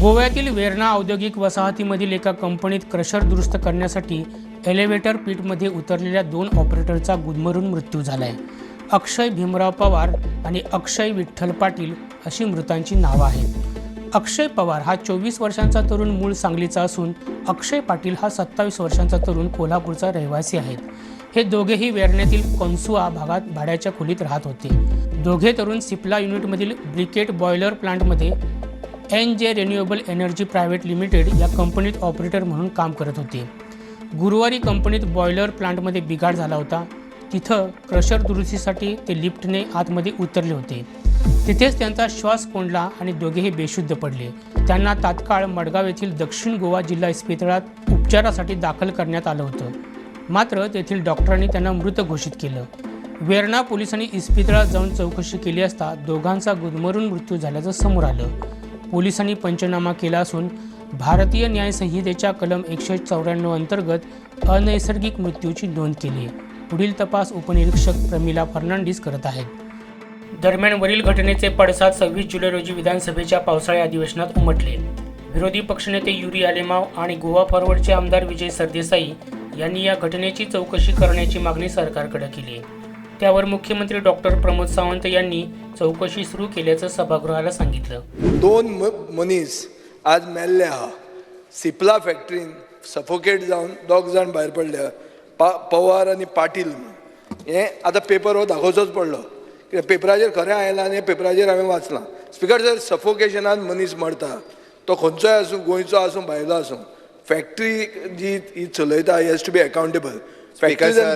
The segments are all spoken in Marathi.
गोव्यातील वेर्ना औद्योगिक वसाहतीमधील एका कंपनीत क्रशर दुरुस्त करण्यासाठी एलिव्हेटर पीठमध्ये उतरलेल्या दोन ऑपरेटरचा गुदमरून मृत्यू झाला आहे अक्षय भीमराव पवार आणि अक्षय विठ्ठल पाटील अशी मृतांची नावं आहेत. अक्षय पवार हा चोवीस वर्षांचा तरुण मूळ सांगलीचा असून अक्षय पाटील हा सत्तावीस वर्षांचा तरुण कोल्हापूरचा रहिवासी आहेत. हे दोघेही वेरण्यातील कॉन्सुआ भागात भाड्याच्या खोलीत राहत होते. दोघे तरुण सिप्ला युनिटमधील ब्रिकेट बॉयलर प्लांटमध्ये N J renewable energy private limited या कंपनीत ऑपरेटर म्हणून काम करत होते. गुरुवारी कंपनीत बॉयलर प्लांटमध्ये बिघाड झाला होता. तिथं क्रशर दुरुस्तीसाठी ते लिफ्टने आतमध्ये उतरले होते. तिथेच त्यांचा श्वास कोंडला आणि दोघेही बेशुद्ध पडले. त्यांना तात्काळ मडगाव येथील दक्षिण गोवा जिल्हा इस्पितळात उपचारासाठी दाखल करण्यात आलं होतं. मात्र तेथील डॉक्टरांनी त्यांना मृत घोषित केलं. वेर्णा पोलिसांनी इस्पितळात जाऊन चौकशी केली असता दोघांचा गुदमरून मृत्यू झाल्याचं समोर आलं. पोलिसांनी पंचनामा केला असून भारतीय न्याय संहितेच्या कलम एकशे चौऱ्याण्णव अंतर्गत अनैसर्गिक मृत्यूची नोंद केली. आहे पुढील तपास उपनिरीक्षक प्रमिला फर्नांडिस करत आहेत. दरम्यान वरील घटनेचे पडसाद सव्वीस जुलै रोजी विधानसभेच्या पावसाळी अधिवेशनात उमटले. विरोधी पक्षनेते युरी आलेमाव आणि गोवा फॉरवर्डचे आमदार विजय सरदेसाई यांनी या घटनेची चौकशी करण्याची मागणी सरकारकडे केली. आहे त्यावर मुख्यमंत्री डॉक्टर प्रमोद सावंत यांनी चौकशी सुरू केल्याचं सभागृहाला सांगितलं. दोन म- मनीस आज मेल्ले आहा सिपला फॅक्टरीन सफोकेट जावन दोग जाण भायर पडल्या. पा पवार आनी पाटील. हे हें आतां पेपर हो दाखोवचोच पडलो. कित्याक पेपराचेर खरें आयलां आनी पेपराचेर हांवें वाचलां. स्पिकर जर सफोकेशनान मनीस मरता तो खंयचोय आसूं गोंयचो आसूं भायलो आसूं. फॅक्टरी जी ही चलयता हॅज टू बी अकाउंटेबल कितें sir,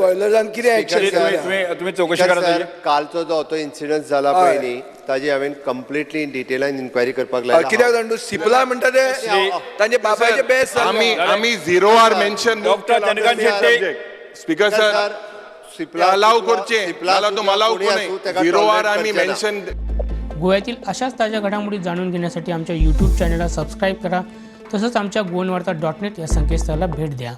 तुम्ही तुम्ही चौकशी करा सर, कालचो जो तो इन्सिडंट जाला. पळय न्ही ताजी हांवें कंप्लिटली डिटेलान इन्क्वायरी करपाक लायला कित्याक जाणा सिप्ला म्हणटा ते. तांचे बापायचे बेस्ट आम्ही आम्ही zero hour mention doctor Chandrakant Shetty. Speaker sir, Cipla allow करचे. सिप्ला तो मला कोणी झिरो आर ना. मेन्शन गोव्यातील अशाच ताज्या घडामोडी जाणून घेण्यासाठी आमच्या यूट्यूब चॅनलला सबस्क्राईब करा. तसंच आमच्या गोवनवार्ता डॉट नेट या संकेतस्थळाला भेट द्या.